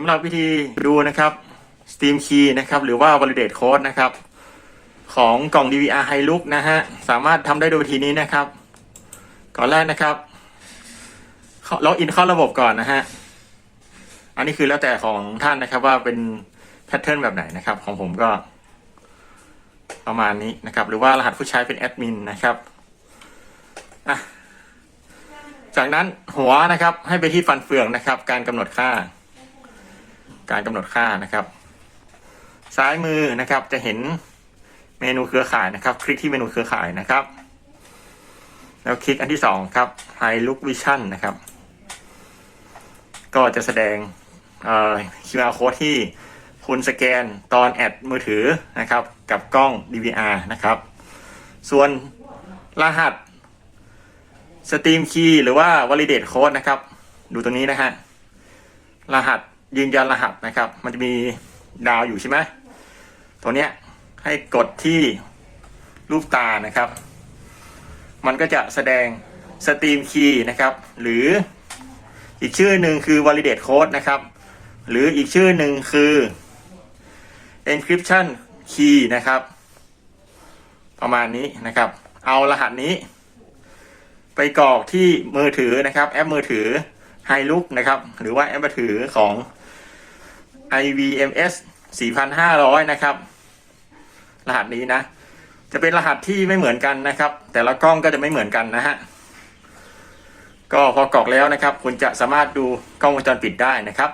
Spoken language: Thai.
สำหรับวิธีดูนะครับ Steam Key นะครับ หรือว่า Validate Code นะครับ ของกล่อง DVR Hilux นะฮะ สามารถทำได้โดยวิธีนี้นะครับ ก่อนแรกนะครับล็อกอินเข้าระบบก่อนนะฮะ อันนี้คือแล้วแต่ของท่านนะครับว่าเป็นแพทเทิร์นแบบไหนนะครับ ของผมก็ ประมาณนี้นะครับ หรือว่ารหัสผู้ใช้เป็นแอดมินนะครับอะจากนั้นหัวนะครับให้ไปที่ฟันเฟืองนะครับ การกำหนดค่า การกำหนดค่านะครับ ซ้ายมือนะครับจะเห็นเมนูเครือข่ายนะครับ คลิกที่เมนูเครือข่ายนะครับ แล้วคลิกอันที่สองครับ High Look Vision นะครับ ก็จะแสดงเอ่อ QR code ที่คุณสแกนตอนแอดมือถือนะครับ กับกล้อง DVR นะครับ ส่วนรหัส Steam Key หรือว่า Validate Code นะครับ ดูตรงนี้นะฮะ รหัส ยืนยันรหัสนะครับ มันจะมีดาวอยู่ใช่ไหมตัวเนี้ยให้กดที่รูปตานะครับ มันก็จะแสดง Steam Key นะครับ หรืออีกชื่อหนึ่งคือ Validate Code นะครับ หรืออีกชื่อหนึ่งคือ Encryption Key นะครับ ประมาณนี้นะครับ เอารหัสนี้ ไปกรอกที่มือถือนะครับ แอปมือถือ Hilux นะครับ หรือว่าแอปมือถือของ IVMS 4500 นะครับ รหัสนี้นะ จะเป็นรหัสที่ไม่เหมือนกันนะครับ แต่ละกล้องก็จะไม่เหมือนกันนะฮะ ก็พอกรอกแล้วนะครับ คุณจะสามารถดูกล้องวงจรปิดได้นะครับ